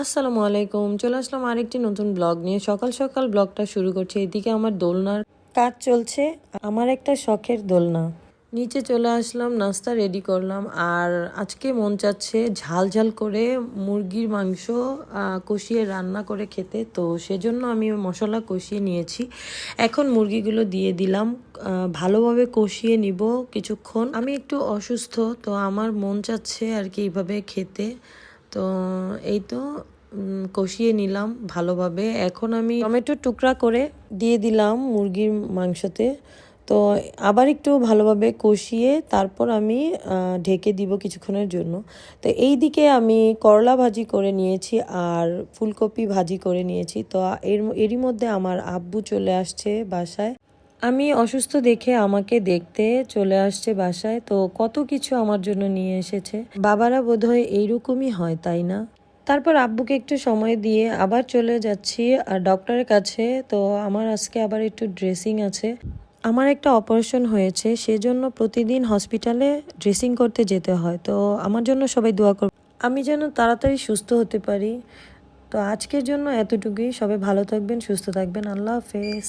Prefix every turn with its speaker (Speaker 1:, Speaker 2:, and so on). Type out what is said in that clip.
Speaker 1: আসসালামু আলাইকুম। চলে আসলাম আরেকটি নতুন ব্লগ নিয়ে। সকাল সকাল ব্লগটা শুরু করছি। এদিকে আমার দোলনার কাজ চলছে। আমার একটা শখের দোলনা। নিচে চলে আসলাম, নাস্তা রেডি করলাম। আর আজকে মন চাচ্ছে ঝাল ঝাল করে মুরগির মাংস কষিয়ে রান্না করে খেতে। তো সেজন্য আমি মশলা কষিয়ে নিয়েছি। এখন মুরগিগুলো দিয়ে দিলাম। ভালোভাবে কষিয়ে নিব কিছুক্ষণ। আমি একটু অসুস্থ, তো আমার মন চাচ্ছে আর কি এইভাবে খেতে। তো এই তো কষিয়ে নিলাম ভালোভাবে। এখন আমি টমেটো টুকরা করে দিয়ে দিলাম মুরগির মাংসতে। তো আবার একটু ভালোভাবে কষিয়ে তারপর আমি ঢেকে দিব কিছুক্ষণের জন্য। তো এই দিকে আমি করলা ভাজি করে নিয়েছি আর ফুলকপি ভাজি করে নিয়েছি। তো এর, এরই মধ্যে আমার আব্বু চলে আসছে বাসায়। আমি অসুস্থ দেখে আমাকে দেখতে চলে আসছে বাসায়, তো কত কিছু আমার জন্য নিয়ে এসেছে। বাবারা বোধহয় এইরকমই হয়, তাই না? তারপর আব্বুকে একটু সময় দিয়ে আবার চলে যাচ্ছি আর ডক্টরের কাছে, তো আমার আজকে আবার একটু ড্রেসিং আছে। আমার একটা অপারেশন হয়েছে, সেজন্য প্রতিদিন হসপিটালে ড্রেসিং করতে যেতে হয়, তো আমার জন্য সবাই দোয়া করবে। আমি যেন তাড়াতাড়ি সুস্থ হতে পারি। তো আজকের জন্য এতটুকুই, সবাই ভালো থাকবেন, সুস্থ থাকবেন, আল্লাহ হাফেজ।